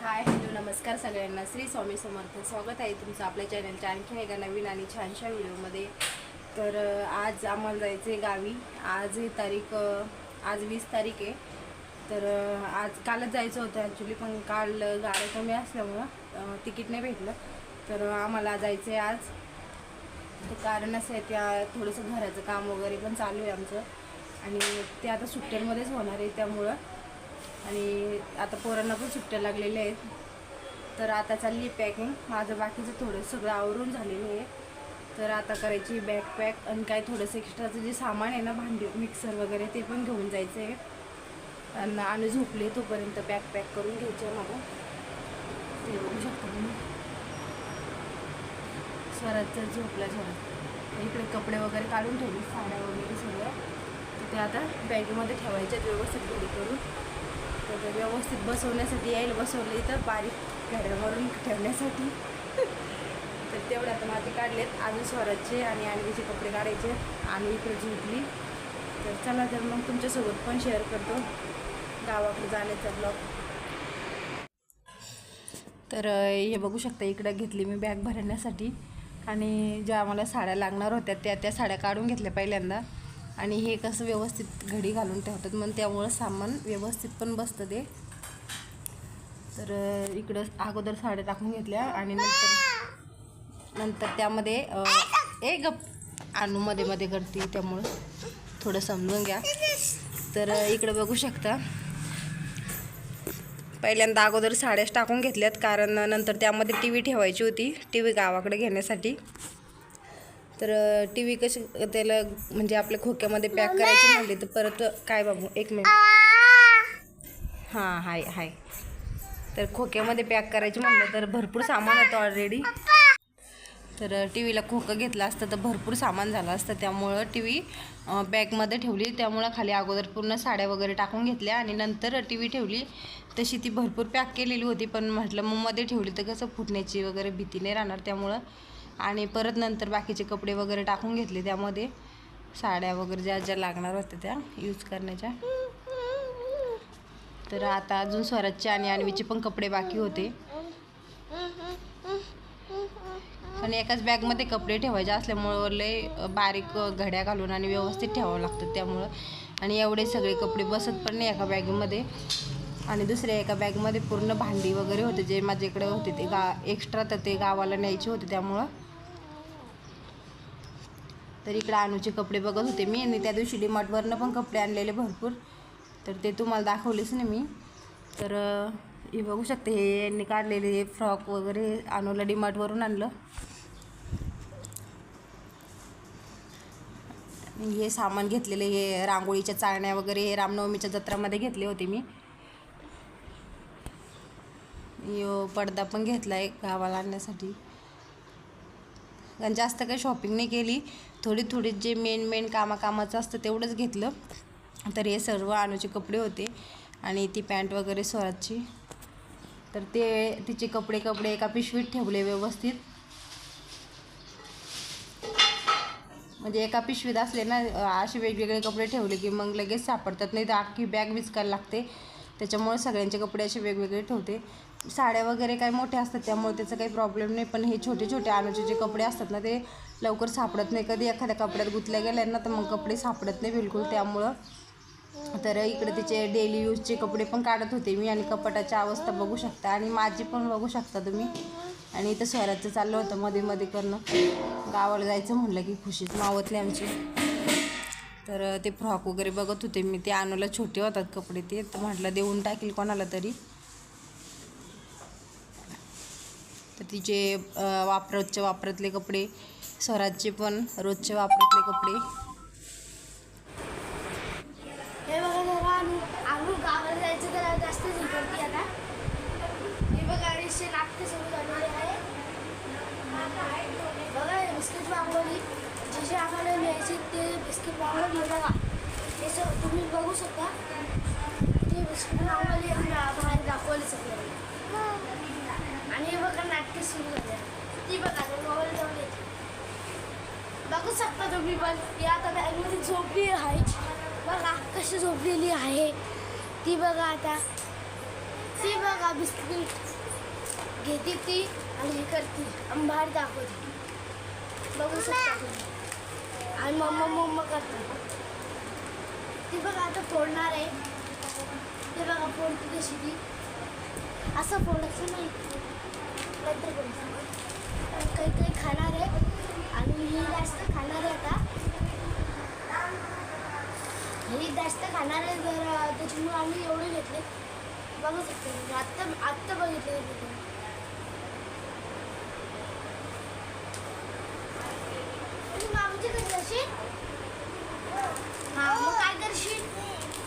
Hi hello नमस्कार सगळ्यांना. श्री स्वामी समर्थ. स्वागत आहे तुमचं आपल्या चॅनलच्या आणखी एका नवीन आणि छानशा व्हिडिओमध्ये. तर आज आम्हाला जायचं आहे गावी. आज ही तारीख आज वीस तारीख आहे. तर आज कालच जायचं होतं ॲक्च्युली पण काल अं, गाड्या कमी असल्यामुळं तिकीट नाही भेटलं. तर आम्हाला जायचं आहे आज कारण असं आहे त्या थोडंसं घराचं काम वगैरे पण चालू आहे आमचं. आणि ते आता सुट्ट्यांमध्येच होणार आहे त्यामुळं आणि आता पोरांना पण सुट्ट्या लागलेल्या आहेत. तर आता चालली आहे पॅकिंग माझं बाकीचं थोडं सगळं आवरून झालेलं आहे. तर आता करायची बॅग पॅक आणि काय थोडंसं एक्स्ट्राचं जे सामान आहे ना भांडी मिक्सर वगैरे ते पण घेऊन जायचं आहे आणि आणि झोपले तोपर्यंत बॅग पॅक करून घ्यायचं आहे मला. ते बघू शकतो स्वराजचं झोपला झालं इकडे कपडे वगैरे काढून ठेवले साड्या वगैरे सगळं. ते आता बॅगेमध्ये ठेवायच्या व्यवस्थित करून. तर व्यवस्थित बसवण्यासाठी यायला बसवलं इथं बारीक घड्यावरून ठेवण्यासाठी. तर तेवढे आता माझे काढलेत. अजून स्वराजचे आणि आणखीचे कपडे काढायचे. आणि इकडे झोपली. तर चला तर मग तुमच्यासोबत पण शेअर करतो. गावाकडे जाण्याचा ब्लॉग तर हे बघू शकता इकडं घेतली मी बॅग भरण्यासाठी. आणि ज्या आम्हाला साड्या लागणार होत्या त्या त्या साड्या काढून घेतल्या पहिल्यांदा. आणि हे कसं व्यवस्थित घडी घालून ठेवतात. मग त्यामुळं सामान व्यवस्थित पण बसतं ते. तर इकडं अगोदर साड्या टाकून घेतल्या आणि नंतर नंतर त्यामध्ये एक ए गप आणू मध्ये मध्ये करते त्यामुळं. थोडं समजून घ्या. तर इकडं बघू शकता. पहिल्यांदा अगोदर साड्याच टाकून घेतल्यात कारण नंतर त्यामध्ये टी व्ही ठेवायची होती. टी व्ही गावाकडे घेण्यासाठी. तर टी व्ही कशी त्याला म्हणजे आपल्या खोक्यामध्ये पॅक करायची म्हणली तर परत काय बाबू एक मिनिट. हां हाय हाय. तर खोक्यामध्ये पॅक करायची म्हणलं तर भरपूर सामान होतं ऑलरेडी तर टी व्हीला खोकं घेतलं असतं तर भरपूर सामान झालं असतं. त्यामुळं टी व्ही बॅगमध्ये ठेवली. त्यामुळं खाली अगोदर पूर्ण साड्या वगैरे टाकून घेतल्या आणि नंतर टी व्ही ठेवली. तशी ती भरपूर पॅक केलेली होती पण म्हटलं मग मध्ये ठेवली तर कसं फुटण्याची वगैरे भीती नाही राहणार. त्यामुळं आणि परत नंतर बाकीचे कपडे वगैरे टाकून घेतले त्यामध्ये. साड्या वगैरे ज्या ज्या लागणार होत्या त्या यूज करण्याच्या. तर आता अजून स्वराजचे आणि आणवीचे पण कपडे बाकी होते. पण एकाच बॅगमध्ये कपडे ठेवायचे असल्यामुळं लय बारीक घड्या घालून आणि व्यवस्थित ठेवावं लागतं त्यामुळं. आणि एवढे सगळे कपडे बसत पण नाही एका बॅगमध्ये आणि दुसऱ्या एका बॅगमध्ये पूर्ण भांडी वगैरे होते जे माझ्याकडे होते ते गा एक्स्ट्रा तर ते गावाला न्यायचे होते त्यामुळं. तर इकडे अनुचे कपडे बघत होते मी. आणि त्या दिवशी डिमार्टवरनं पण कपडे आणलेले भरपूर. तर ते तुम्हाला दाखवलेच नाही मी. तर हे बघू शकते हे यांनी काढलेले हे फ्रॉक वगैरे अनुला डिमार्टवरून आणलं. हे सामान घेतलेले हे रांगोळीच्या चाळण्या वगैरे हे रामनवमीच्या जत्रामध्ये घेतले होते मी. यो पडदा पण घेतला आहे गावाला आणण्यासाठी. कारण जास्त काही शॉपिंग नाही केली. थोडी थोडी जे मेन मेन कामाकामाचं असतं तेवढंच घेतलं. तर हे सर्व अनुचे कपडे होते आणि ती पॅन्ट वगैरे स्वराजची. तर ते तिचे कपडे कपडे एका पिशवीत ठेवले व्यवस्थित. म्हणजे एका पिशवीत असले ना असे वेगवेगळे कपडे ठेवले की मग लगेच सापडतात नाही तर अख्खी बॅग विचकायला लागते. त्याच्यामुळे सगळ्यांचे कपडे असे वेगवेगळे ठेवते. साड्या वगैरे काही मोठ्या असतात त्यामुळे त्याचा काही प्रॉब्लेम नाही. पण हे छोटे छोटे अनुचे जे कपडे असतात ना ते लवकर सापडत नाही. कधी एखाद्या कपड्यात गुंतल्या गेल्या ना तर मग कपडे सापडत नाही बिलकुल त्यामुळं. तर इकडे तिचे डेली यूजचे कपडे पण काढत होते मी आणि कपाटाची अवस्था बघू शकता. आणि माझी पण बघू शकता तुम्ही. आणि इथं शहराचं चाललं होतं मध्ये मध्ये करणं. गावाला जायचं म्हणलं की खुशीच मावतले आमची. तर ते फ्रॉक वगैरे बघत होते मी. ते आणूला छोटे होतात कपडे ते. तर म्हटलं देऊन टाकील कोणाला तरी. तर तिचे वापरतचे वापरातले कपडे स्वराजचे पण रोजचे वापरातले कपडे. हे बघा जरा गावाला जायचं तर जास्त करते आता. हे बघा अडीचशे नाटकं सुरू झालेले आहे. बघा बिस्किट मागवली जसे आम्हाला न्यायचे ते बिस्किट मागवलं बघा हे तुम्ही बघू शकता. ते बिस्किट मागवली आम्ही बाहेर दाखवले सगळे. आणि हे बघा नाटकं सुरू झाले. ती बघा ते मोबाईल जाऊन येते. बघू शकता तुम्ही पण. ती आता बॅगमध्ये झोपली आहे. बघा कशी झोपलेली आहे. ती बघा आता. ती बघा बिस्किट घेते ती आणि हे करते. आणि बाहेर दाखवते. बघू शकता तुम्ही. आणि मम्मा मम्मा करतात. ती बघा आता फोडणार आहे. ते बघा फोडते कशी ती. असं फोडायचं नाही. नंतर फोडायचं काही काही खाणार आहे. आणि ही जास्त खाणार आहे आता. ही जास्त खाणार आहे जर. त्याच्यामुळे आम्ही एवढे घेतले. बघू शकतो. आत्ता आत्ता बघितले तिथे तू मामाची कशी जाशील हा मग काय करशील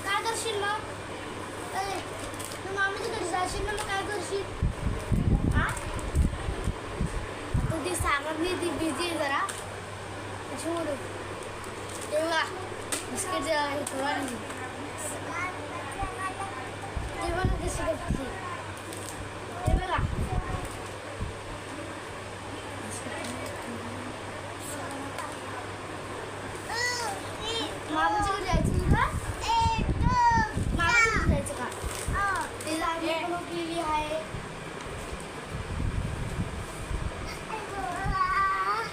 काय करशील मग ए, तू मामाची कशी जाशील ना मग काय करशील हा आता ती ती बिझी आहे जरा. त्याच्यामुळे तेव्हा बिस्किट हे करा ते बघा कशी करते ते बघा मामाच्याकडे जायचं तुला मामाच्याकडे जायचं का ते लावणी बनवलेली आहे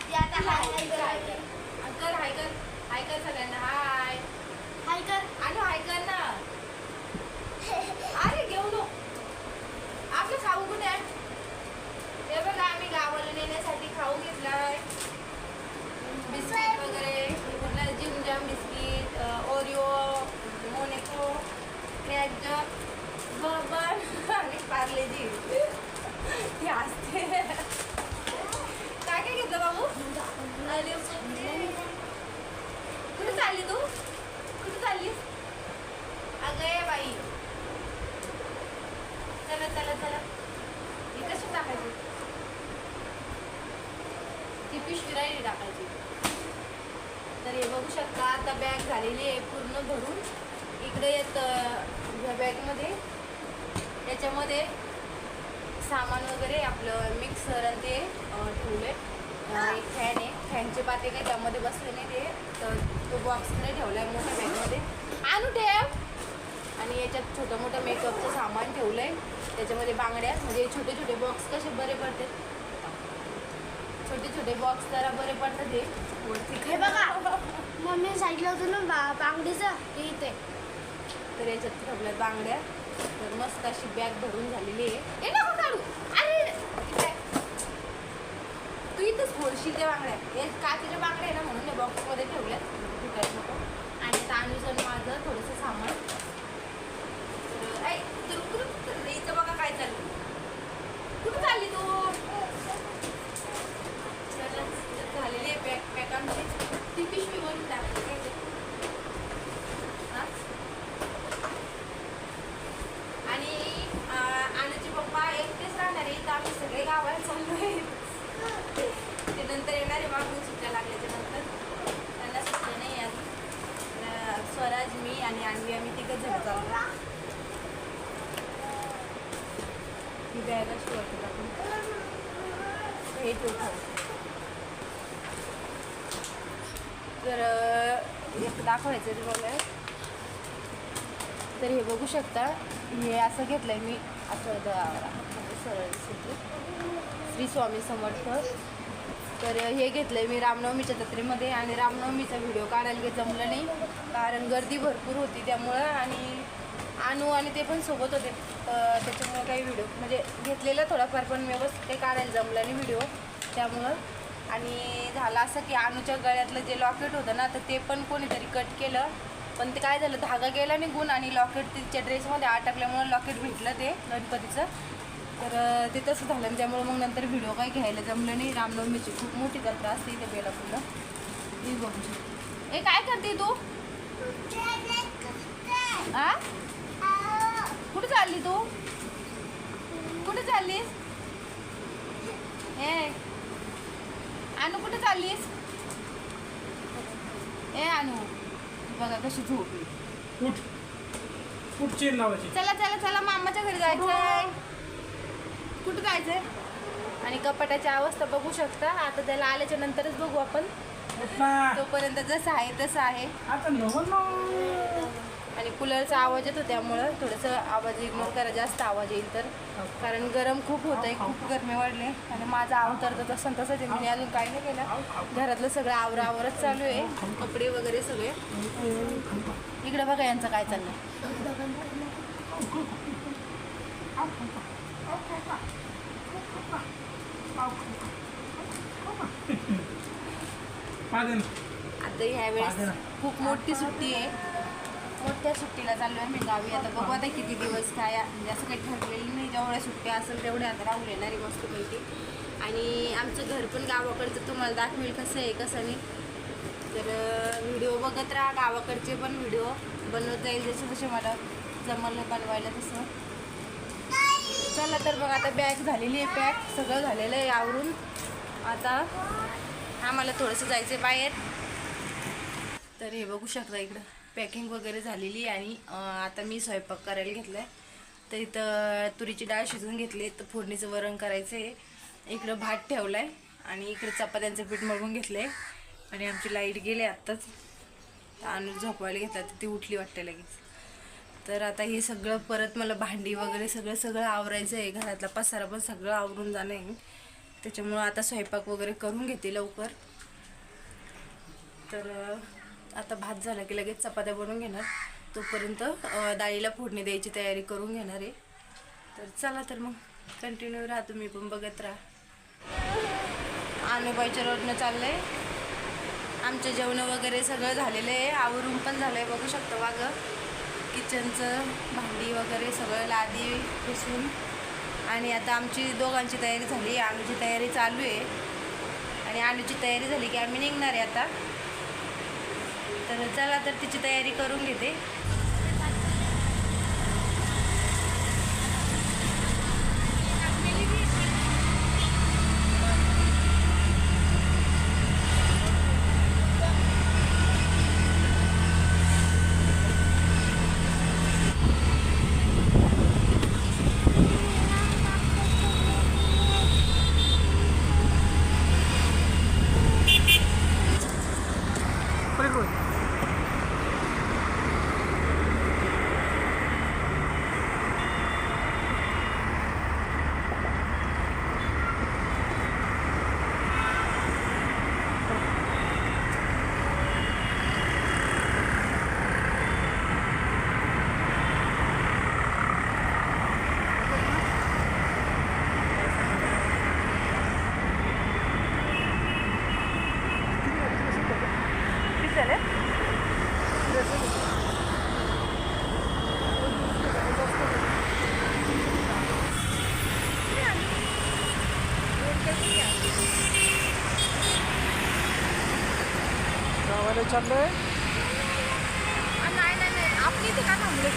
ती आता हाय हाय करायला. अंकल हाय कर हाय कर सगळ्यांना हाय हाय कर आणि हाय कर ना अरे घेऊ नको आपलं खाऊ कुठे आहे हे बघा आम्ही गावाला नेण्यासाठी खाऊ घेतलाय बिस्किट वगैरे पूर्ण Jim Jam biscuit Oreo Monaco Krackjack Bourbon आणि पार्लेजी हे असते काय काय घेतलं बाबू अरे बापरे. कुठे चालली तू कुठे चाललीस अगं ये बाई चला चला चला हे कशी टाकायची ती पिशवी राहिली टाकायची तर हे बघू शकता आता बॅग झालेली आहे पूर्ण भरून. इकडे येत ह्या बॅगमध्ये याच्यामध्ये सामान वगैरे आपलं मिक्सर आणि ते अं, ठेवले एक फॅन आहे. फॅनचे पाते काही त्यामध्ये बसले नाही ते. तर तो बॉक्समध्ये ठेवला आहे मोठ्या बॅगमध्ये आणू ठेव. आणि याच्यात छोटं मोठं मेकअपचं सामान ठेवलं आहे त्याच्यामध्ये बांगड्या. म्हणजे छोटे छोटे बॉक्स कसे बरे पडते छोटे छोटे बॉक्स जरा बरे पडतात हे. वरती हे बघा. मम्मी सांगितलं होतं ना बा बांगडीचं ते इथे. तर याच्यात ठेवल्यात बांगड्या. तर मस्त अशी बॅग भरून झालेली आहे. ए नको काढू. अरे. तू इथंच फोडशील त्या बांगड्या. हे काचेच्या बांगड्या आहे ना म्हणून बॉक्समध्ये ठेवल्यात. नको आणि तांदूळ माझं थोडंसं सामान तर ऐ, तर रुक, रुक, तर इथं बघा काय चाललं कुठं चालली तू चला, तर झालेली आहे पॅक पॅक आमची ती पिशवी वरून टाकायची काय ते? हा? आणि अं, अनुचे पप्पा एकटेच राहणार आहे तर आम्ही सगळे गावाला चाललो आहे ते नंतर येणार आहे मागून सुट्ट्या लागल्याच्या नंतर त्यांना सुट्ट्या नाही आज तर, स्वराज मी आणि आणवी आम्ही तिघं जण चाललो ही बॅग अशी वाटत आपण. हे ठेवू तर अं, एक दाखवायचं तुम्हाला. तर हे बघू शकता हे असं घेतलंय मी. असं सरळ. श्री स्वामी समर्थ. तर हे घेतलंय मी रामनवमीच्या जत्रेमध्ये आणि रामनवमीचा व्हिडिओ काढायला काही जमलं नाही कारण गर्दी भरपूर होती त्यामुळं आणि आणू आणि ते पण सोबत होते. त्याच्यामुळं काही व्हिडिओ म्हणजे घेतलेला थोडाफार पण व्यवस्थित ते काढायला जमलं नाही व्हिडिओ. त्यामुळं. आणि झालं असं की अनुच्या गळ्यातलं जे लॉकेट होतं ना तर ते पण कोणीतरी कट केलं. पण ते काय झालं धागा गेला निघून आणि लॉकेट तिच्या ड्रेसमध्ये अटकल्यामुळं लॉकेट भेटलं ते गणपतीचं. तर ते तसं झालं आणि त्यामुळे मग नंतर व्हिडिओ काही घ्यायला जमलं नाही. रामनवमीची खूप मोठी जत्रा असते इथे बेलापूरला. ही बघू. ए काय करते तू? आ? कुठे चालली तू? कुठे चाललीस? ए अनु कुठे चाललीस? ए अनु बघा कशी झोपली. कुठ कुठ चेन लावायची. चला चला चला मामाच्या घरी जायचंय. कुठं जायचंय? आणि कपाटाची अवस्था बघू शकता. आता त्याला आल्याच्या नंतरच बघू आपण. तोपर्यंत जसं आहे तसं आहे. आणि कूलरचा आवाज येतो त्यामुळं थोडंसं आवाज इग्नोर करा जास्त आवाज येईल तर. कारण गरम खूप होत आहे खूप गरमी वाढले. आणि माझा अवतार तर तसं तसंच आहे मी अजून काही नाही केलं. घरातलं सगळं आवरावरच चालू आहे. कपडे वगैरे सगळे. इकडे बघा यांचं काय चाललंय. आता ह्या वेळेस खूप मोठी सुट्टी आहे. मोठ्या सुट्टीला चाललो आहे मी गावी. आता बघू आता किती दिवस काय म्हणजे असं काही ठरलेलं नाही. जेवढ्या सुट्ट्या असेल तेवढ्या आता राहून येणार आहे मस्त पैकी आणि आमचं घर पण गावाकडचं तुम्हाला दाखवेल कसं आहे कसं नाही. तर व्हिडिओ बघत राहा. गावाकडचे पण व्हिडिओ बनवत जाईल जसे जसे मला जमलं बनवायला तसं. चला तर बघ आता बॅग झालेली आहे पॅक सगळं झालेलं आहे आवरून. आता आम्हाला थोडंसं जायचं आहे बाहेर. तर हे बघू शकता इकडं. पॅकिंग वगैरे झालेली आहे आणि आता मी स्वयंपाक करायला घेतला आहे तर इथं तुरीची डाळ शिजवून घेतली तर फोडणीचं वरण करायचं आहे इकडं भात ठेवला आहे आणि इकडं चपात्यांचं पीठ मळून घेतलं आहे आणि आमची लाइट गेली आत्ताच. आणि झोपवायला घेतला तर ती उठली वाटते लगेच. तर आता हे सगळं परत मला भांडी वगैरे सगळं सगळं आवरायचं आहे. घरातला पसारा पण सगळं आवरून जाणं आहे. त्याच्यामुळं आता स्वयंपाक वगैरे करून घेते लवकर. तर आता भात झाला की लगेच चपात्या बनवून घेणार. तोपर्यंत डाळीला फोडणी द्यायची तयारी करून घेणार आहे. तर चला तर मग कंटिन्यू राहा तुम्ही पण बघत राहा. अनुबाईच्या रोडनं चाललंय. आमचं जेवण वगैरे सगळं झालेलं आहे. आवरून पण झालं आहे बघू शकतो वागं किचनचं भांडी वगैरे सगळं लादी पुसून. आणि आता आमची दोघांची तयारी झाली. अनुची तयारी चालू आहे. आणि आलूची तयारी झाली की आम्ही निघणार आहे आता. तर चला तर तिची तयारी करून घेते. चाललंय नाही नाही नाही आपण इथे का थांबलो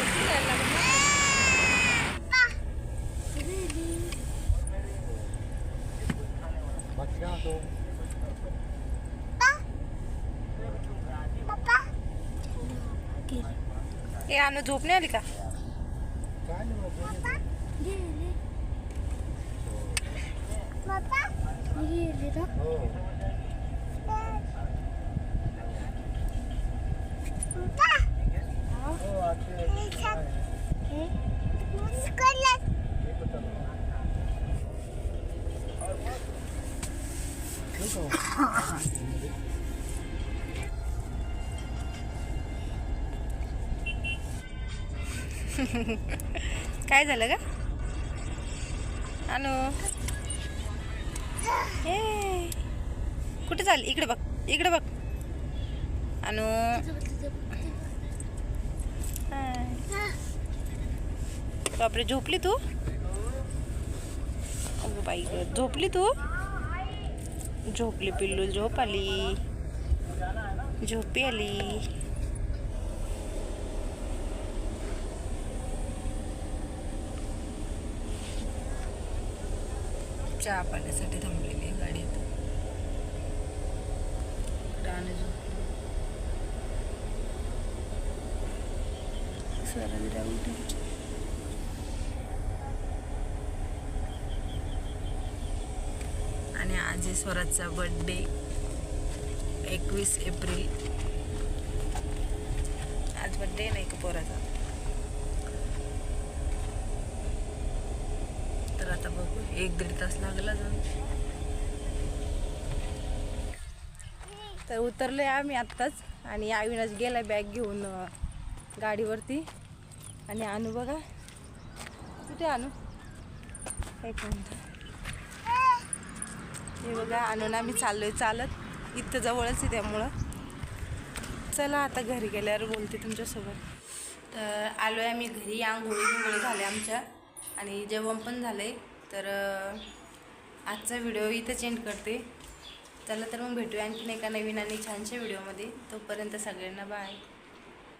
अनु झोप नाही आली का काय झालं का अनु? हे कुठे चाल इकडे बघ इकडे बघ. अनु? बापरे झोपली तू? बाई झोपली तू? झोपली पिल्लू झोप आली. झोपी आली. चहा पाण्यासाठी थांबलेली आहे गाडीत. राणे झोपली. स्वराजला उठली. आणि आज स्वराजचा बर्थडे एकवीस एप्रिल. आज बड्डे नाही का पोराचा? तर आता बघू एक दीड तास लागला जाऊन तर उतरलोय आम्ही आत्ताच आणि अविनाश गेला बॅग घेऊन गाडीवरती. आणि आणू बघा. कुठे आणू? एक मिनिट. हे बघा आणून आम्ही चाललोय चालत. इथं जवळच आहे त्यामुळं. चला आता घरी गेल्यावर बोलते तुमच्यासोबत. तर आलो आहे आम्ही घरी आंघोळी बिंगोळी झाल्या आमच्या. आणि जेवण पण झालं आहे तर आजचा व्हिडिओ इथं चेंज करते. चला तर मग भेटूया आणखीन एका नवीन आणि छानशा व्हिडिओमध्ये. तोपर्यंत सगळ्यांना बाय